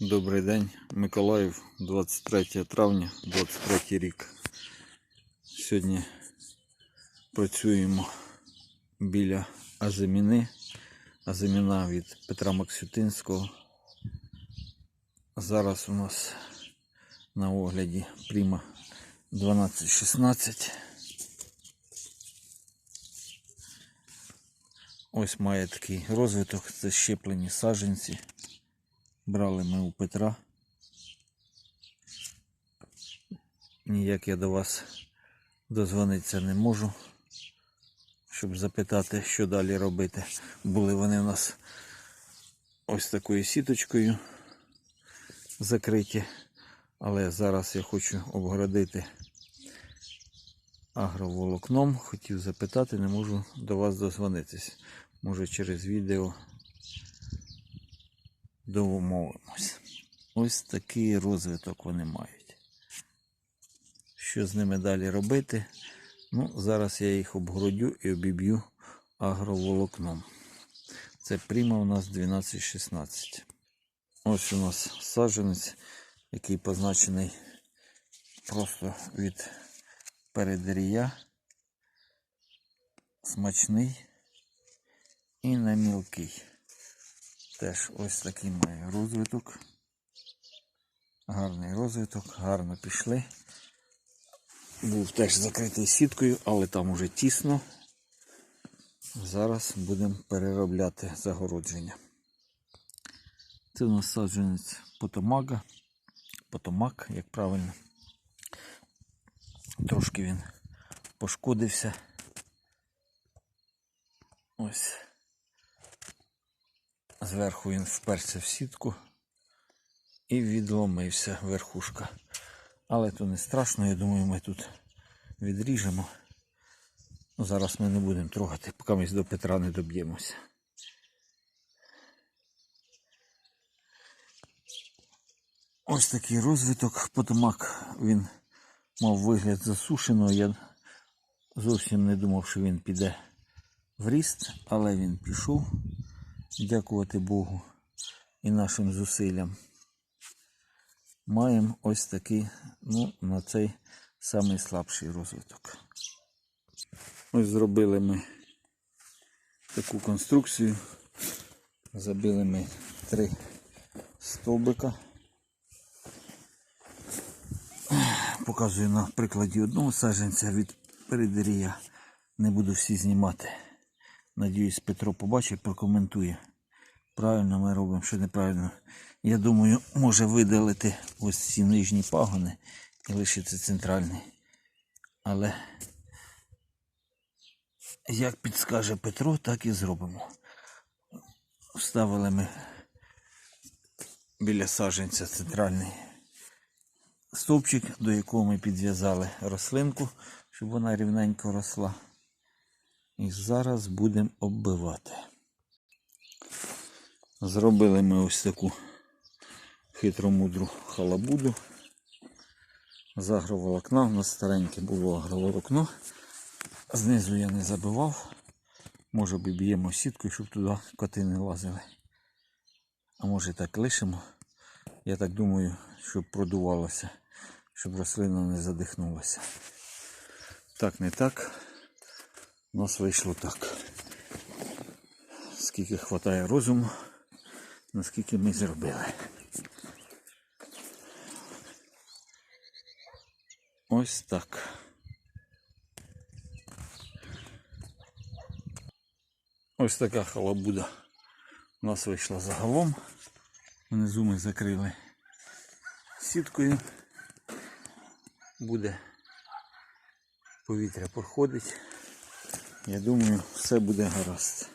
Добрий день, Миколаїв, 23 травня, 23 рік. Сьогодні працюємо біля Азиміни. Азиміна від Петра Максютинського. Зараз у нас на огляді Пріма 1216. Ось має такий розвиток, це щеплені саджанці. Брали ми у Петра. Ніяк я до вас дозвонитися не можу, щоб запитати, що далі робити. Були вони у нас ось такою сіточкою закриті, але зараз я хочу обгородити агроволокном. Хотів запитати, не можу до вас дозвонитись. Може через відео домовимось. Ось такий розвиток вони мають. Що з ними далі робити? Ну, зараз я їх обгородю і обіб'ю агроволокном. Це прямо у нас 12-16. Ось у нас саджанець, який позначений просто від передарія. Смачний і не мілкий. Теж ось такий має розвиток. Гарний розвиток, гарно пішли. Був теж закритий сіткою, але там уже тісно. Зараз будемо переробляти загородження. Це у нас саджанець потомага, потомак, як правильно. Трошки він пошкодився. Ось. Зверху він вперся в сітку і відломився верхушка. Але то не страшно, я думаю, ми тут відріжемо. Ну, зараз ми не будемо трогати, поки ми до Петра не доб'ємося. Ось такий розвиток. Потомак він мав вигляд засушеного. Я зовсім не думав, що він піде в ріст, але він пішов. Дякувати Богу і нашим зусиллям. Маємо ось такий, ну, на цей самий слабший розвиток. Ось зробили ми таку конструкцію. Забили ми три стовбика. Показую на прикладі одного саджанця від передирія. Не буду всі знімати. Надіюсь, Петро побачить, прокоментує. Правильно ми робимо, що неправильно. Я думаю, може видалити ось ці нижні пагони і лишити центральний. Але як підскаже Петро, так і зробимо. Вставили ми біля саджанця центральний стовпчик, до якого ми підв'язали рослинку, щоб вона рівненько росла. І зараз будемо оббивати. Зробили ми ось таку хитромудру халабуду. З агроволокна. У нас стареньке було агроволокно. Знизу я не забивав. Може б'ємо сіткою, щоб туди коти не лазили. А може так лишимо. Я так думаю, щоб продувалося, щоб рослина не задихнулася. Так, не так. У нас вийшло так. Скільки вистачає розуму, наскільки ми зробили. Ось так. Ось така халабуда у нас вийшла загалом. Внизу ми закрили сіткою. Буде повітря проходить. Я думаю, все буде гаразд.